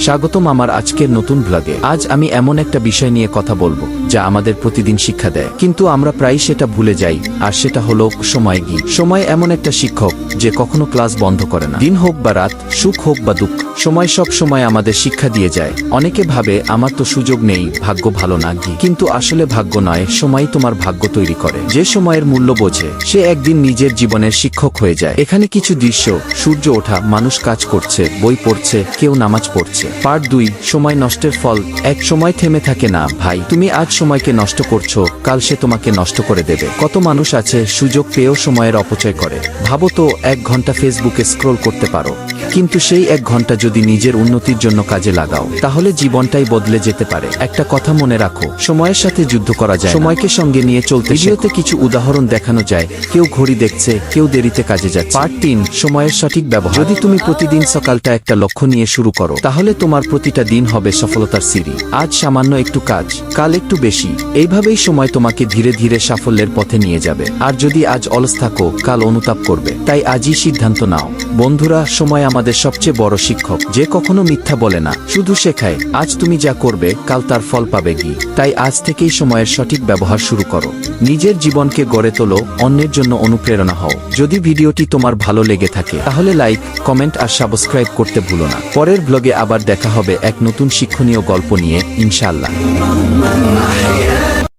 স্বাগতম আমার আজকের নতুন ব্লগে আজ আমি এমন একটা বিষয় নিয়ে কথা বলব, যা আমাদের প্রতিদিন শিক্ষা দেয়। কিন্তু আমরা প্রায় সেটা ভুলে যাই, আর সেটা হলো সময় গি সময় এমন একটা শিক্ষক, যে কখনো ক্লাস বন্ধ করে না। দিন হোক বা রাত, সুখ হোক বা দুঃখ, সময় সব সময় আমাদের শিক্ষা দিয়ে যায়। অনেকে ভাবে, আমার তো সুযোগ নেই, ভাগ্য ভালো না গি কিন্তু আসলে ভাগ্য নয়, সময় তোমার ভাগ্য তৈরি করে। যে সময়ের মূল্য বোঝে, সে একদিন নিজের জীবনের শিক্ষক হয়ে যায়। এখানে কিছু দৃশ্য, সূর্য ওঠা, মানুষ কাজ করছে, বই পড়ছে, কেউ নামাজ পড়ছে। পার্ট দুই, সময় নষ্টের ফল। এক সময় থেমে থাকে না, ভাই। তুমি আজ সময়কে নষ্ট করছ, কাল সে তোমাকে নষ্ট করে দেবে। কত মানুষ আছে, সুযোগ পেয়েও সময়ের অপচয় করে। ভাবো তো, এক ঘণ্টা ফেসবুকে স্ক্রোল করতে পারো। কিন্তু সেই এক ঘণ্টা যদি নিজের উন্নতির জন্য কাজে লাগাও, তাহলে জীবনটাই বদলে যেতে পারে। একটা কথা মনে রাখো, সময়ের সাথে যুদ্ধ করা যায় সময়কে সঙ্গে নিয়ে চলতে ভিডিওতে কিছু উদাহরণ দেখানো যায়। কেউ ঘড়ি দেখছে, কেউ দেরিতে কাজে যাচ্ছে। পার্ট তিন, সময়ের সঠিক ব্যবহার। যদি তুমি প্রতিদিন সকালটা একটা লক্ষ্য নিয়ে শুরু করো, তাহলে তোমার প্রতিটা দিন হবে সফলতার সিঁড়ি। আজ সামান্য একটু কাজ, কাল একটু বেশি। এইভাবেই সময় তোমাকে ধীরে ধীরে সাফল্যের পথে নিয়ে যাবে। আর যদি আজ অলস থাকো, কাল অনুতাপ করবে। তাই আজই সিদ্ধান্ত নাও। বন্ধুরা, সময় আমাদের সবচেয়ে বড় শিক্ষক। যে কখনো মিথ্যা বলে না। শুধু শেখায়, আজ তুমি যা করবে, কাল তার ফল পাবে কি তাই আজ থেকেই সময়ের সঠিক ব্যবহার শুরু করো। নিজের জীবনকে গড়ে তোলো, অন্যের জন্য অনুপ্রেরণা হও। যদি ভিডিওটি তোমার ভালো লেগে থাকে, তাহলে লাইক, কমেন্ট আর সাবস্ক্রাইব করতে ভুলো না। পরের ব্লগে আবার দেখা হবে এক নতুন শিক্ষণীয় গল্প নিয়ে, ইনশাআল্লাহ।